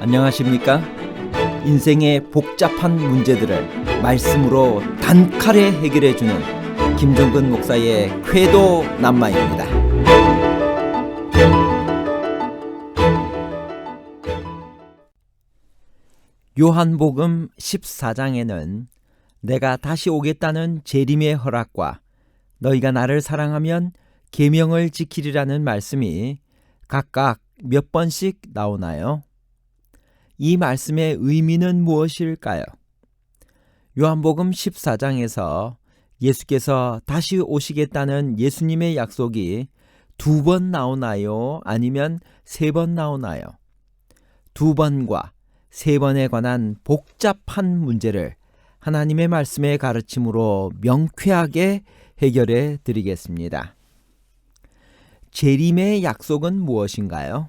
안녕하십니까? 인생의 복잡한 문제들을 말씀으로 단칼에 해결해 주는 김종근 목사의 쾌도 남마입니다. 요한복음 14장에는 내가 다시 오겠다는 재림의 허락과 너희가 나를 사랑하면 계명을 지키리라는 말씀이 각각 몇 번씩 나오나요? 이 말씀의 의미는 무엇일까요? 요한복음 14장에서 예수께서 다시 오시겠다는 예수님의 약속이 두 번 나오나요? 아니면 세 번 나오나요? 두 번과 세 번에 관한 복잡한 문제를 하나님의 말씀의 가르침으로 명쾌하게 해결해 드리겠습니다. 재림의 약속은 무엇인가요?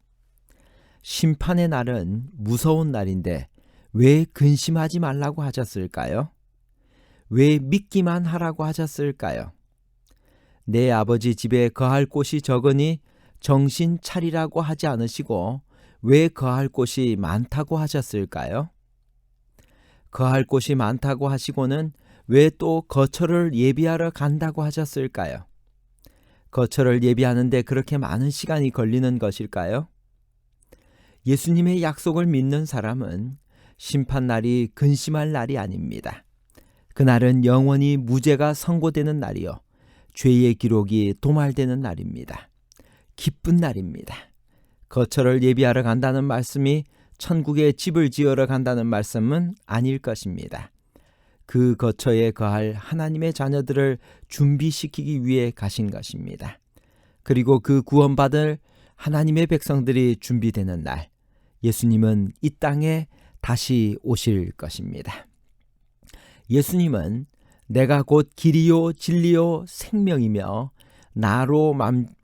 심판의 날은 무서운 날인데 왜 근심하지 말라고 하셨을까요? 왜 믿기만 하라고 하셨을까요? 내 아버지 집에 거할 곳이 적으니 정신 차리라고 하지 않으시고 왜 거할 곳이 많다고 하셨을까요? 거할 곳이 많다고 하시고는 왜 또 거처를 예비하러 간다고 하셨을까요? 거처를 예비하는데 그렇게 많은 시간이 걸리는 것일까요? 예수님의 약속을 믿는 사람은 심판날이 근심할 날이 아닙니다. 그날은 영원히 무죄가 선고되는 날이요. 죄의 기록이 도말되는 날입니다. 기쁜 날입니다. 거처를 예비하러 간다는 말씀이 천국에 집을 지으러 간다는 말씀은 아닐 것입니다. 그 거처에 거할 하나님의 자녀들을 준비시키기 위해 가신 것입니다. 그리고 그 구원받을 하나님의 백성들이 준비되는 날, 예수님은 이 땅에 다시 오실 것입니다. 예수님은 내가 곧 길이요 진리요 생명이며 나로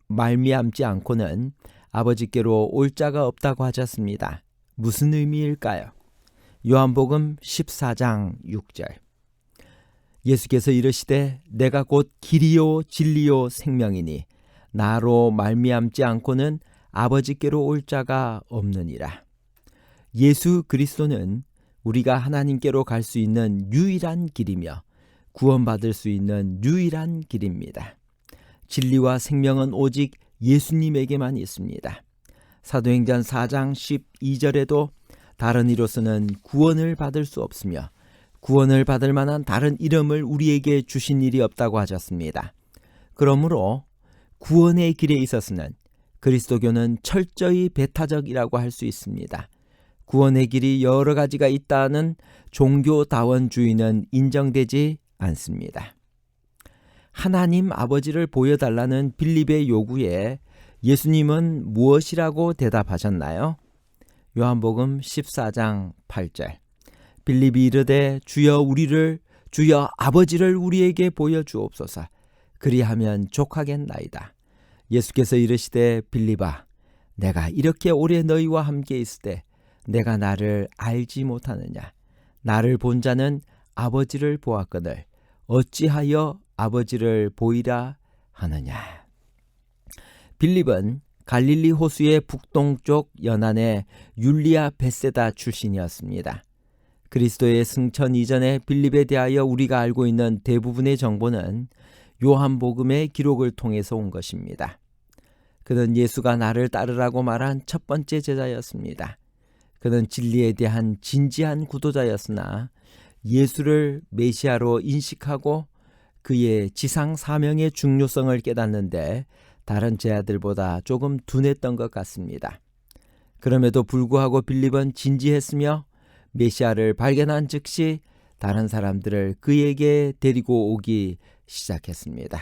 말미암지 않고는 아버지께로 올 자가 없다고 하셨습니다. 무슨 의미일까요? 요한복음 14장 6절. 예수께서 이르시되 내가 곧 길이요 진리요 생명이니 나로 말미암지 않고는 아버지께로 올 자가 없느니라. 예수 그리스도는 우리가 하나님께로 갈 수 있는 유일한 길이며 구원받을 수 있는 유일한 길입니다. 진리와 생명은 오직 예수님에게만 있습니다. 사도행전 4장 12절에도 다른 이로서는 구원을 받을 수 없으며 구원을 받을 만한 다른 이름을 우리에게 주신 일이 없다고 하셨습니다. 그러므로 구원의 길에 있어서는 그리스도교는 철저히 배타적이라고 할 수 있습니다. 구원의 길이 여러 가지가 있다는 종교다원주의는 인정되지 않습니다. 하나님 아버지를 보여달라는 빌립의 요구에 예수님은 무엇이라고 대답하셨나요? 요한복음 14장 8절. 빌립이 이르되 주여 우리를 주여 아버지를 우리에게 보여 주옵소서. 그리하면 족하겠나이다. 예수께서 이르시되 빌립아 내가 이렇게 오래 너희와 함께 있을 때 내가 나를 알지 못하느냐 나를 본 자는 아버지를 보았거늘 어찌하여 아버지를 보이라 하느냐 빌립은 갈릴리 호수의 북동쪽 연안의 율리아 베세다 출신이었습니다. 그리스도의 승천 이전에 빌립에 대하여 우리가 알고 있는 대부분의 정보는 요한복음의 기록을 통해서 온 것입니다. 그는 예수가 나를 따르라고 말한 첫 번째 제자였습니다. 그는 진리에 대한 진지한 구도자였으나 예수를 메시아로 인식하고 그의 지상 사명의 중요성을 깨닫는데 다른 제자들보다 조금 둔했던 것 같습니다. 그럼에도 불구하고 빌립은 진지했으며 메시아를 발견한 즉시 다른 사람들을 그에게 데리고 오기 시작했습니다.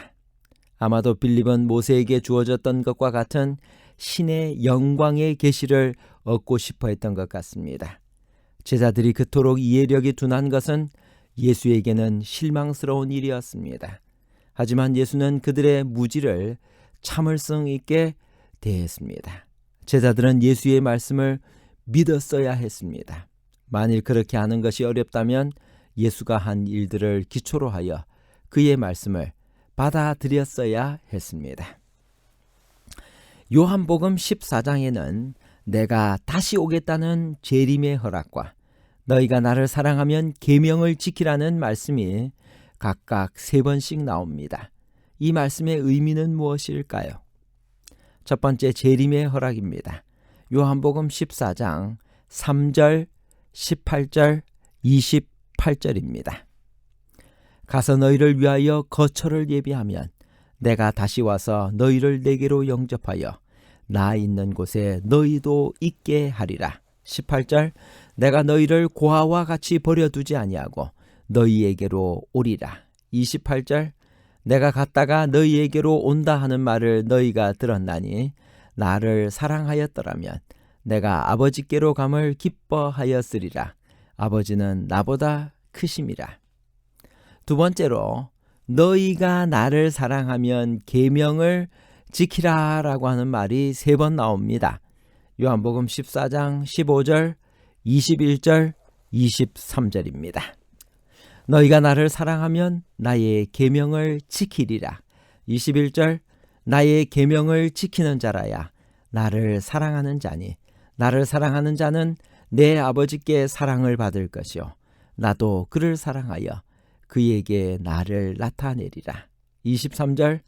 아마도 빌립은 모세에게 주어졌던 것과 같은 신의 영광의 계시를 얻고 싶어 했던 것 같습니다. 제자들이 그토록 이해력이 둔한 것은 예수에게는 실망스러운 일이었습니다. 하지만 예수는 그들의 무지를 참을성 있게 대했습니다. 제자들은 예수의 말씀을 믿었어야 했습니다. 만일 그렇게 하는 것이 어렵다면 예수가 한 일들을 기초로 하여 그의 말씀을 받아들였어야 했습니다. 요한복음 14장에는 내가 다시 오겠다는 재림의 허락과 너희가 나를 사랑하면 계명을 지키라는 말씀이 각각 세 번씩 나옵니다. 이 말씀의 의미는 무엇일까요? 첫 번째 재림의 허락입니다. 요한복음 14장 3절, 18절, 28절입니다. 가서 너희를 위하여 거처를 예비하면 내가 다시 와서 너희를 내게로 영접하여 나 있는 곳에 너희도 있게 하리라. 18절 내가 너희를 고아와 같이 버려두지 아니하고 너희에게로 오리라. 28절 내가 갔다가 너희에게로 온다 하는 말을 너희가 들었나니 나를 사랑하였더라면 내가 아버지께로 감을 기뻐하였으리라. 아버지는 나보다 크심이라. 두 번째로 너희가 나를 사랑하면 계명을 지키라라고 하는 말이 세 번 나옵니다. 요한복음 14장 15절, 21절, 23절입니다. 너희가 나를 사랑하면 나의 계명을 지키리라. 21절 나의 계명을 지키는 자라야 나를 사랑하는 자니 나를 사랑하는 자는 내 아버지께 사랑을 받을 것이요 나도 그를 사랑하여 그에게 나를 나타내리라. 23절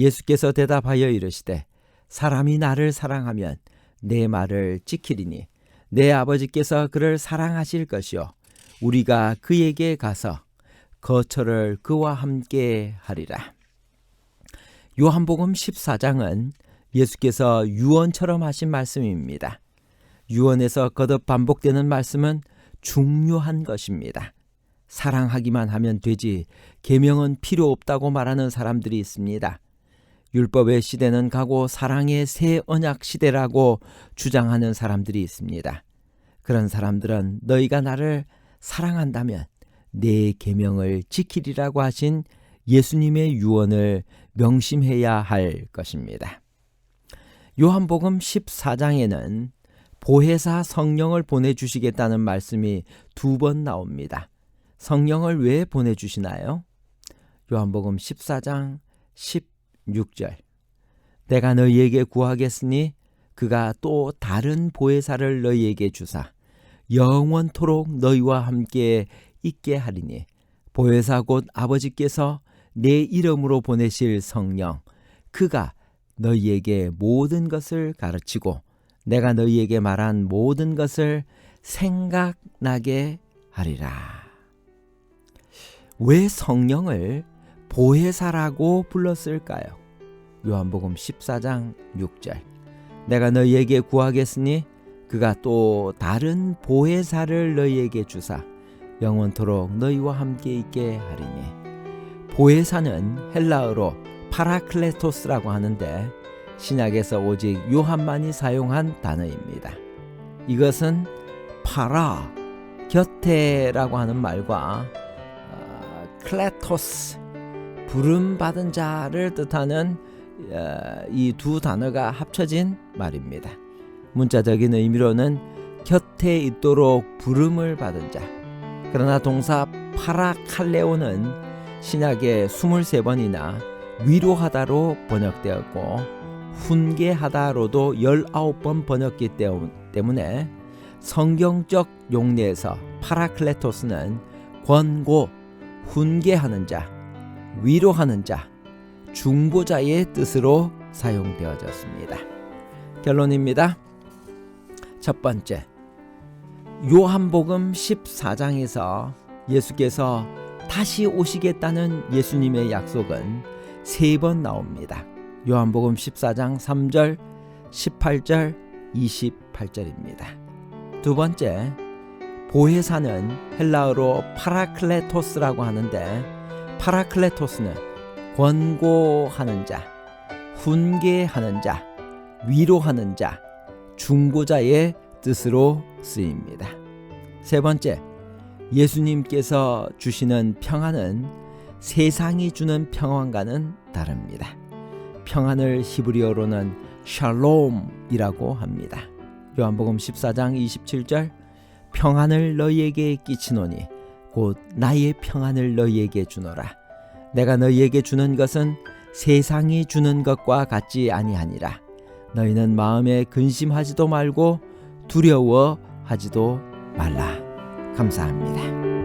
예수께서 대답하여 이르시되 사람이 나를 사랑하면 내 말을 지키리니 내 아버지께서 그를 사랑하실 것이요 우리가 그에게 가서 거처를 그와 함께 하리라. 요한복음 14장은 예수께서 유언처럼 하신 말씀입니다. 유언에서 거듭 반복되는 말씀은 중요한 것입니다. 사랑하기만 하면 되지 계명은 필요 없다고 말하는 사람들이 있습니다. 율법의 시대는 가고 사랑의 새 언약 시대라고 주장하는 사람들이 있습니다. 그런 사람들은 너희가 나를 사랑한다면 내 계명을 지키리라고 하신 예수님의 유언을 명심해야 할 것입니다. 요한복음 14장에는 보혜사 성령을 보내 주시겠다는 말씀이 두 번 나옵니다. 성령을 왜 보내주시나요? 요한복음 14장 16절. 내가 너희에게 구하겠으니 그가 또 다른 보혜사를 너희에게 주사 영원토록 너희와 함께 있게 하리니 보혜사 곧 아버지께서 내 이름으로 보내실 성령 그가 너희에게 모든 것을 가르치고 내가 너희에게 말한 모든 것을 생각나게 하리라. 왜 성령을 보혜사라고 불렀을까요? 요한복음 14장 6절. 내가 너희에게 구하겠으니 그가 또 다른 보혜사를 너희에게 주사 영원토록 너희와 함께 있게 하리니 보혜사는 헬라어로 파라클레토스라고 하는데 신약에서 오직 요한만이 사용한 단어입니다. 이것은 파라 곁에라고 하는 말과 어, 클레토스 부름 받은 자를 뜻하는 어, 이두 단어가 합쳐진 말입니다. 문자적인 의미로는 곁에 있도록 부름을 받은 자. 그러나 동사 파라칼레오는 신약에 23번이나 위로하다로 번역되었고 훈계하다로도 19번 번역기 때문에 성경적 용례에서 파라클레토스는 권고, 훈계하는 자, 위로하는 자, 중보자의 뜻으로 사용되어졌습니다. 결론입니다. 첫 번째, 요한복음 14장에서 예수께서 다시 오시겠다는 예수님의 약속은 세 번 나옵니다. 요한복음 14장 3절, 18절, 28절입니다. 두 번째, 보혜사는 헬라어로 파라클레토스라고 하는데 파라클레토스는 권고하는 자, 훈계하는 자, 위로하는 자, 중보자의 뜻으로 쓰입니다. 세 번째, 예수님께서 주시는 평안은 세상이 주는 평안과는 다릅니다. 평안을 히브리어로는 샬롬이라고 합니다. 요한복음 14장 27절 평안을 너희에게 끼치노니 곧 나의 평안을 너희에게 주노라. 내가 너희에게 주는 것은 세상이 주는 것과 같지 아니하니라. 너희는 마음에 근심하지도 말고 두려워하지도 말라. 감사합니다.